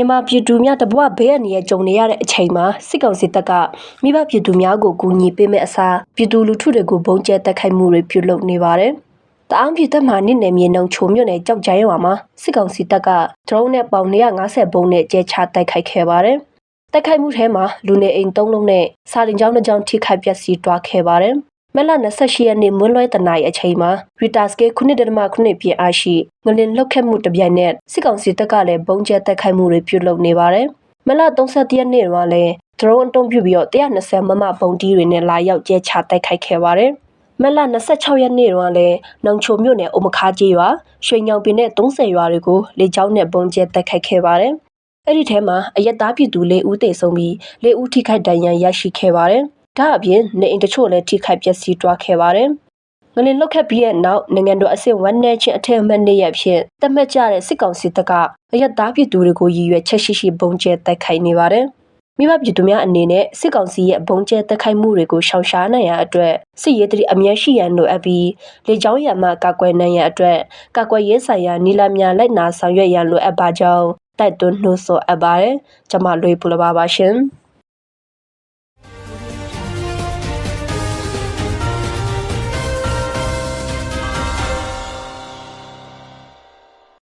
မြန်မာပြည်သူများတဘဝဘေးအန္တရာယ်ကြုံနေရတဲ့အချိန်မှာစစ်ကောင်စီတပ်ကမိဘပြည်သူများကိုကူညီပေးမဲ့အစားပြည်သူလူထုတွေကိုဘုံကျဲတက်ခိုက်မှုတွေပြုလုပ်နေပါတယ်။တအောင်းပြည်သက်မှာနှစ်နယ်မြေနှုံချိုမြို့နယ်ကြောက်ကြိုင်ရွာမှာစစ်ကောင်စီတပ်ကဒရုန်းနဲ့ပေါင်150ဘုံနဲ့ကျဲချတိုက်ခိုက်ခဲ့ပါတယ်။တိုက်ခိုက်မှုထဲမှာလူနေအိမ်၃လုံးနဲ့စာတင်ကျောင်းတစ်ကျောင်းထိခိုက်ပျက်စီးသွားခဲ့ပါတယ်။ မက်လ28ရက်နေ့မွန်းလွဲတနာရီအချိန်မှာရီတာစကေ9.9ပြည့်အားရှိငလင်လှုပ်ခတ်မှုတစ်ပြိုင်နက်စစ်ကောင်စီတပ်ကလည်းဘုံကျဲတိုက်ခိုက်မှုတွေပြုလုပ်နေပါတယ်။မက်လ31ရက်နေ့မှာလည်းဒရုန်းအုံပြုပြီးတော့120မမဘုံတီးတွေနဲ့လာရောက်ကျဲချတိုက်ခိုက်ခဲ့ပါတယ်။မက်လ26ရက်နေ့တုန်းကလည်းနောင်ချိုမြို့နယ်အုံမခါကြီးရွာရွှေညောင်ပင်နဲ့30ရွာတွေကိုလေကြောင်းနဲ့ဘုံကျဲတိုက်ခိုက်ခဲ့ပါတယ်။အဲ့ဒီထဲမှာအရက်သားပြည်သူ၄ဦးသေဆုံးပြီး၄ဦးထိခိုက်ဒဏ်ရာရရှိခဲ့ပါတယ်။ ဒါအပြင်နေအိမ်တချို့လည်းထိခိုက်ပျက်စီးသွားခဲ့ပါတယ်။ငလင်လုတ်ခတ်ပြီးတဲ့နောက်နိုင်ငံတော်အဆင့်ဝန်내ချင်းအထက်အမှတ်နေ့ရက်ဖြင့်တတ်မှတ်ကြတဲ့စစ်ကောင်စီတပ်ကအရက်သားပြည်သူတွေကိုရည်ရွယ်ချက်ရှိရှိဘုံကျဲတိုက်ခိုက်နေပါတယ်။မိဘပြည်သူများအနေနဲ့စစ်ကောင်စီရဲ့ဘုံကျဲတက်ခိုက်မှုတွေကိုရှောင်ရှားနိုင်ရန်အတွက်စစ်ရေးတရီအမြဲရှိရန်လိုအပ်ပြီးလေကြောင်းရံမှကာကွယ်နိုင်ရန်အတွက်ကာကွယ်ရေးဆိုင်ရာနီလာများလိုက်နာဆောင်ရွက်ရန်လိုအပ်ပါကြောင်းတိုက်တွန်းနှိုးဆော်အပ်ပါတယ်။ကျွန်မလွေပူလပါပါရှင်။